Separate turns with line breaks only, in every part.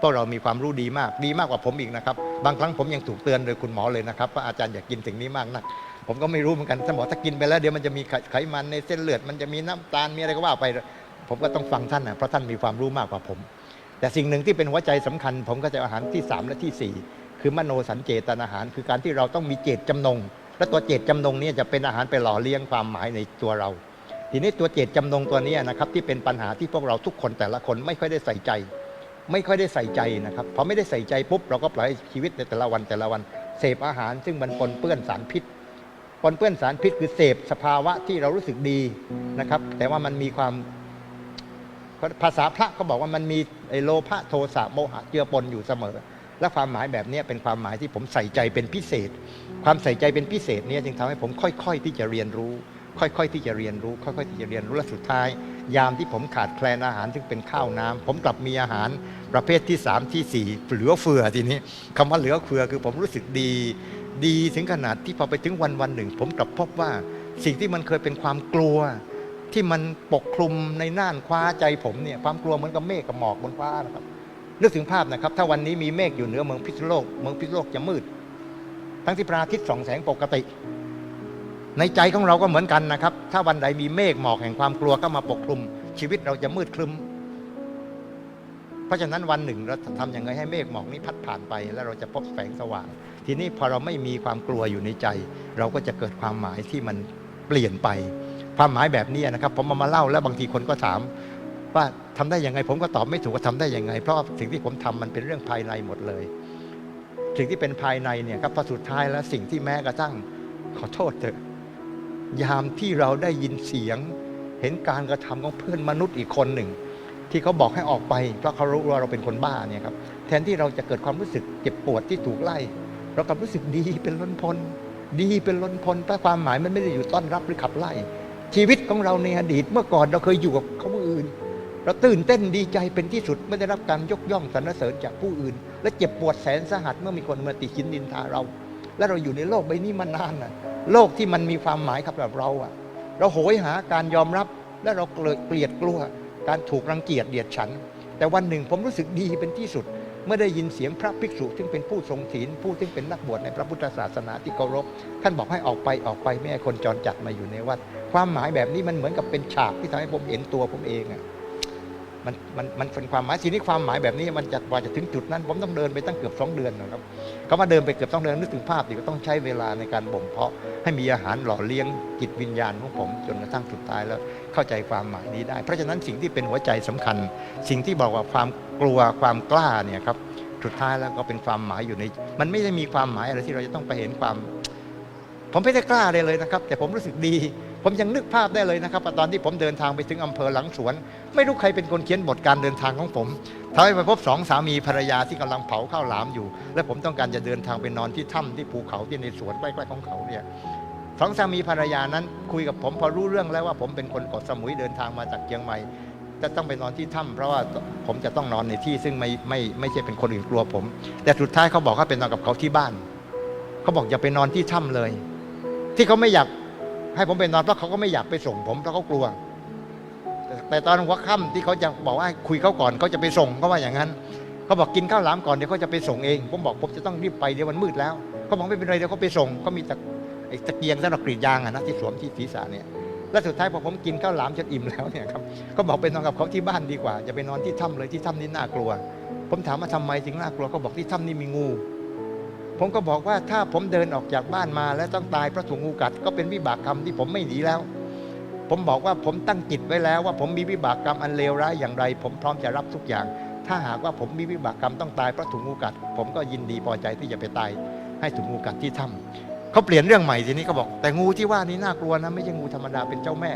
พวกเรามีความรู้ดีมากดีมากกว่าผมอีกนะครับ บางครั้งผมยังถูกเตือนโดยคุณหมอเลยนะครับว่าอาจารย์อย่ากินสิ่งนี้มากนัก ผมก็ไม่รู้เหมือนกันท่านบอกถ้ากินไปแล้วเดี๋ยวมันจะมีไขมันในเส้นเลือดมันจะมีน้ำตาลมีอะไรก็ว่าไป ผมก็ต้องฟังท่านนะเพราะท่านมีความรู้มากกว่าผม แต่สิ่งหนึ่งที่เป็นหัวใจสำคัญ ผมก็จะอาหารที่ 3 และที่ 4 คือมโนสัญเจตนาอาหาร คือการที่เราต้องมีเจตจำนง และตัวเจตจำนงนี้จะเป็นอาหารไปหล่อเลี้ยงความหมายในตัวเรา ทีนี้ตัวเจตจำนงตัวนี้นะครับที่เป็นปัญหาที่พวกเราทุกคนแต่ละคนไม่ค่อยได้ใส่ใจ ไม่ค่อยได้ใส่ใจนะครับพอไม่ได้ใส่ใจปุ๊บเราก็ปล่อยให้ชีวิตในแต่ละวันแต่ละวัน เสพอาหารซึ่งมันปนเปื้อนสารพิษปนเปื้อนสารพิษคือเสพสภาวะที่เรารู้สึกดีนะครับ แต่ว่ามันมีความภาษาพระก็บอกว่ามันมีโลภะโทสะโมหะเจือปนอยู่เสมอ และความหมายแบบนี้เป็นความหมายที่ผมใส่ใจเป็นพิเศษ ความใส่ใจเป็นพิเศษนี่ยจึงทำให้ผมค่อย ๆ ที่จะเรียนรู้ ค่อย ๆ ที่จะเรียนรู้ ค่อย ๆ ที่จะเรียนรู้และสุดท้าย ยามที่ผมขาดแคลนอาหารซึ่งเป็นข้าวน้ำผมกลับมีอาหารประเภทที่ 3 ที่ 4 เหลือเฟือทีนี้คำว่าเหลือเฟือคือผมรู้สึกดี ดีถึงขนาดที่พอไปถึงวันวันหนึ่ง ผมกลับพบว่าสิ่งที่มันเคยเป็นความกลัว ที่มันปกคลุมในน่านคว้าใจผมเนี่ยความกลัวเหมือนกับเมฆกับหมอกบนฟ้านะครับนึกถึงภาพนะครับ ถ้าวันนี้มีเมฆอยู่เหนือเมืองพิษณุโลก เมืองพิษณุโลกจะมืด ทั้งที่พระอาทิตย์ส่องแสงปกติ ในใจของเราก็เหมือนกันนะครับ ถ้าวันใดมีเมฆหมอกแห่งความกลัวก็มาปกคลุม ชีวิตเราจะมืดครึ้ม เพราะฉะนั้นวันหนึ่งเราทำอยังไงให้เมฆหมอกนี้พัดผ่านไป แล้วเราจะพบแสงสว่าง ทีนี้พอเราไม่มีความกลัวอยู่ในใจ เราก็จะเกิดความหมายที่มันเปลี่ยนไป ความหมายแบบนี้นะครับผมมามาเล่าแล้วบางทีคนก็ถาม ว่าทำได้ยังไงผมก็ตอบไม่ถูกว่าทำได้ยังไง เพราะสิ่งที่ผมทำมันเป็นเรื่องภายในหมดเลย สิ่งที่เป็นภายในเนี่ยครับพอสุดท้ายแล้วสิ่งที่แม้กระทั่งขอโทษเถอะ ยามที่เราได้ยินเสียง เห็นการกระทำของเพื่อนมนุษย์อีกคนหนึ่ง ที่เขาบอกให้ออกไปเพราะเขารู้ว่าเราเป็นคนบ้าเนี่ยครับแทนที่เราจะเกิดความรู้สึกเจ็บปวดที่ถูกไล่เรากลับรู้สึกดีเป็นล้นพ้นดีเป็นล้นพ้นแต่ความหมายมันไม่ได้อยู่ต้อนรับหรือขับไล่ ชีวิตของเราในอดีตเมื่อก่อนเราเคยอยู่กับเขาอื่น เราตื่นเต้นดีใจเป็นที่สุดเมื่อได้รับการยกย่องสรรเสริญจากผู้อื่น และเจ็บปวดแสนสาหัสเมื่อมีคนมาติชินดินทาเรา และเราอยู่ในโลกใบนี้มานานนะโลกที่มันมีความหมายครับแบบเราอะเราโหยหาการยอมรับและเราเกลียดกลียดกลัว การถูกรังเกียจเดียดฉัน แต่วันหนึ่งผมรู้สึกดีเป็นที่สุด เมื่อได้ยินเสียงพระภิกษุซึ่งเป็นผู้ทรงศีลผู้ซึ่งเป็นนักบวชในพระพุทธศาสนาที่เคารพท่านบอกให้ออกไปออกไปไม่ให้คนจรจัดมาอยู่ในวัด ความหมายแบบนี้มันเหมือนกับเป็นฉากที่ทำให้ผมเห็นตัวผมเองอะ มันมันมันเป็นความหมายทีนี้ความหมายแบบนี้มันจะกว่าจะถึงจุดนั้น ผมต้องเดินไปตั้งเกือบสองเดือนนะครับเขามาเดินไปเกือบสองเดือนนึกถึงภาพดิก็ต้องใช้เวลาในการบ่มเพาะ ให้มีอาหารหล่อเลี้ยงจิตวิญญาณของผมจนกระทั่งสุดท้ายแล้วเข้าใจความหมายนี้ได้ เพราะฉะนั้นสิ่งที่เป็นหัวใจสำคัญ สิ่งที่บอกว่าความกลัวความกล้าเนี่ยครับสุดท้ายแล้วก็เป็นความหมายอยู่ใน มันไม่ได้มีความหมายอะไรที่เราจะต้องไปเห็นความ ผมไม่ได้กล้าเลยเลยนะครับ แต่ผมรู้สึกดี ผมยังนึกภาพได้เลยนะครับตอนที่ผมเดินทางไปถึงอำเภอหลังสวน ไม่รู้ใครเป็นคนเขียนบทการเดินทางของผมทำให้ไปพบสองสามีภรรยาที่กำลังเผาข้าวหลามอยู่ และผมต้องการจะเดินทางไปนอนที่ถ้ำที่ภูเขาที่ในสวนใกล้ๆของเขาเนี่ยสองสามีภรรยานั้นคุยกับผมพอรู้เรื่องแล้วว่าผมเป็นคนเกาะสมุยเดินทางมาจากเชียงใหม่จะต้องไปนอนที่ถ้ำเพราะว่าผมจะต้องนอนในที่ซึ่งไม่ไม่ไม่ใช่เป็นคนอื่นกลัวผม แต่สุดท้ายเขาบอกเขาเป็นนอนกับเขาที่บ้าน เขาบอกอย่าไปนอนที่ถ้ำเลย ที่เขาไม่อยากให้ผมไปนอนเพราะเขาก็ไม่อยากไปส่งผมเพราะเขากลัวแต่แต่ตอนหัวค่ำที่เขาจะบอกว่าคุยเขาก่อนเขาจะไปส่งเขาว่าอย่างนั้นเขาบอกกินข้าวหลามก่อนเดี๋ยวเขาจะไปส่งเอง ผมบอกผมจะต้องรีบไปเดี๋ยวมันมืดแล้วเขาบอกไม่เป็นไรเดี๋ยวเขาไปส่งเขามีตะไอ้ตะเกียงสำหรับกรีดยางอะนะที่สวมที่ศีรษะเนี่ยและสุดท้ายพอผมกินข้าวหลามจนอิ่มแล้วเนี่ยครับก็บอกไปนอนกับเขาที่บ้านดีกว่าอย่าไปนอนที่ถ้ำเลยที่ถ้ำนี่น่ากลัว ผมถามว่าทำไมถึงน่ากลัวเขาบอกที่ถ้ำนี่มีงู ผมก็บอกว่าถ้าผมเดินออกจากบ้านมาแล้วต้องตายเพราะถูกงูกัด ก็เป็นวิบากกรรมที่ผมไม่หนีแล้ว ผมบอกว่าผมตั้งจิตไว้แล้วว่าผมมีวิบากกรรมอันเลวร้ายอย่างไร ผมพร้อมจะรับทุกอย่าง ถ้าหากว่าผมมีวิบากกรรมต้องตายเพราะถูกงูกัด ผมก็ยินดีพอใจที่จะไปตายให้ถูกงูกัดที่ถ้ำเขาเปลี่ยนเรื่องใหม่ทีนี้เขาบอก แต่งูที่ว่านี้น่ากลัวนะไม่ใช่งูธรรมดาเป็นเจ้าแม่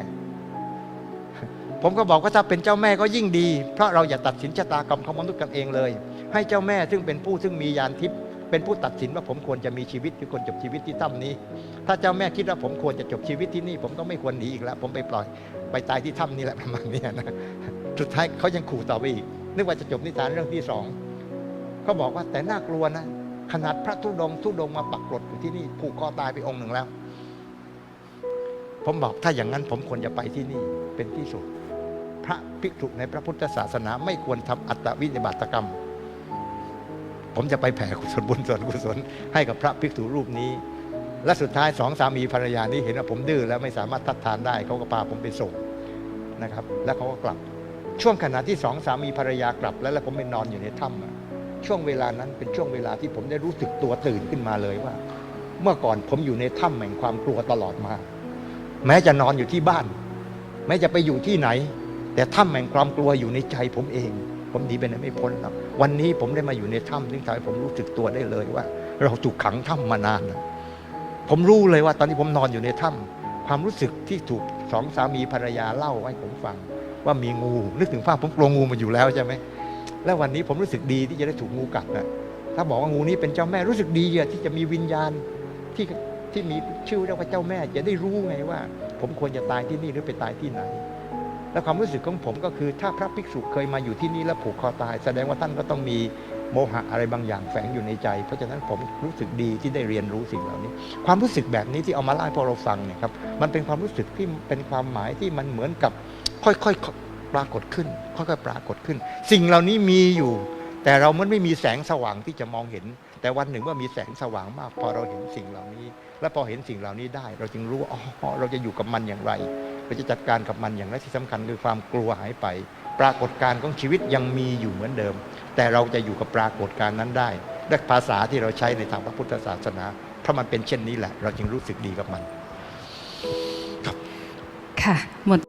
ผมก็บอกว่าถ้าเป็นเจ้าแม่ก็ยิ่งดี เพราะเราอย่าตัดสินชะตากรรมของมนุษย์กันเองเลย ให้เจ้าแม่ซึ่งเป็นผู้ซึ่งมียานทิพย์ เป็นผู้ตัดสินว่าผมควรจะมีชีวิตหรือควรจบชีวิตที่ถ้ำนี้ ถ้าเจ้าแม่คิดว่าผมควรจะจบชีวิตที่นี่ ผมก็ไม่ควรหนีอีกแล้ว ผมไปปล่อยไปตายที่ถ้ำนี่แหละประมาณนี้นะสุดท้ายเขายังขู่ต่อไปอีก นึกว่าจะจบนิทานเรื่องที่สองเขาบอกว่าแต่น่ากลัวนะขนาดพระธุดงค์ธุดงมาปักกรดอยู่ที่นี่ผูกคอตายไปองค์หนึ่งแล้ว ผมบอกถ้าอย่างนั้นผมควรจะไปที่นี่เป็นที่สุด พระภิกษุในพระพุทธศาสนาไม่ควรทำอัตตวินิบาตกรรม ผมจะไปแผ่กุศลบุญส่วนกุศลให้กับพระภิกษุรูปนี้ และสุดท้ายสองสามีภรรยานี้เห็นว่าผมดื้อแล้วไม่สามารถทัดทานได้เขาก็พาผมไปส่งนะครับ แล้วเขาก็กลับ ช่วงขณะที่สองสามีภรรยากลับ แล้วแล้วผมไปนอนอยู่ในถ้ำช่วงเวลานั้นเป็นช่วงเวลาที่ผมได้รู้สึกตัวตื่นขึ้นมาเลยว่า เมื่อก่อนผมอยู่ในถ้ำแห่งความกลัวตลอดมา แม้จะนอนอยู่ที่บ้าน แม้จะไปอยู่ที่ไหน แต่ถ้ำแห่งความกลัวอยู่ในใจผมเอง ผมหนีไปไหนไม่พ้นหรอกวันนี้ผมได้มาอยู่ในถ้ำซึ่งทำให้ผมรู้สึกตัวได้เลยว่า เราถูกขังถ้ำมานานผมรู้เลยว่าตอนที่ผมนอนอยู่ในถ้ำความรู้สึกที่ถูกสองสามีภรรยาเล่าให้ผมฟัง ว่ามีงู นึกถึงภาพผมกลัวงูมาอยู่แล้วใช่ไหมแล้ววันนี้ผมรู้สึกดีที่จะได้ถูกงูกัดนะถ้าบอกว่างูนี้เป็นเจ้าแม่รู้สึกดีอะที่จะมีวิญญาณที่ที่มีชื่อเรียกว่าเจ้าแม่จะได้รู้ไงว่า ผมควรจะตายที่นี่หรือไปตายที่ไหน แล้วความรู้สึกของผมก็คือถ้าพระภิกษุเคยมาอยู่ที่นี่แล้วผูกคอตาย แสดงว่าท่านก็ต้องมีโมหะอะไรบางอย่างแฝงอยู่ในใจ เพราะฉะนั้นผมรู้สึกดีที่ได้เรียนรู้สิ่งเหล่านี้ ความรู้สึกแบบนี้ที่เอามาเล่าให้พวกเราฟังเนี่ยครับมันเป็นความรู้สึกที่เป็นความหมายที่มันเหมือนกับค่อยๆปรากฏขึ้น ค่อยๆปรากฏขึ้น สิ่งเหล่านี้มีอยู่ แต่เรามันไม่มีแสงสว่างที่จะมองเห็น แต่วันหนึ่งว่ามีแสงสว่างมาก พอเราเห็นสิ่งเหล่านี้ และพอเห็นสิ่งเหล่านี้ได้ เราจึงรู้ว่าอ๋อเราจะอยู่กับมันอย่างไร เราจะจัดการกับมันอย่างไรที่สำคัญคือความกลัวหายไป ปรากฏการณ์ของชีวิตยังมีอยู่เหมือนเดิม แต่เราจะอยู่กับปรากฏการณ์นั้นได้ด้วยภาษาที่เราใช้ในทางพระพุทธศาสนาเพราะมันเป็นเช่นนี้แหละ เราจึงรู้สึกดีกับมัน
ค่ะหมด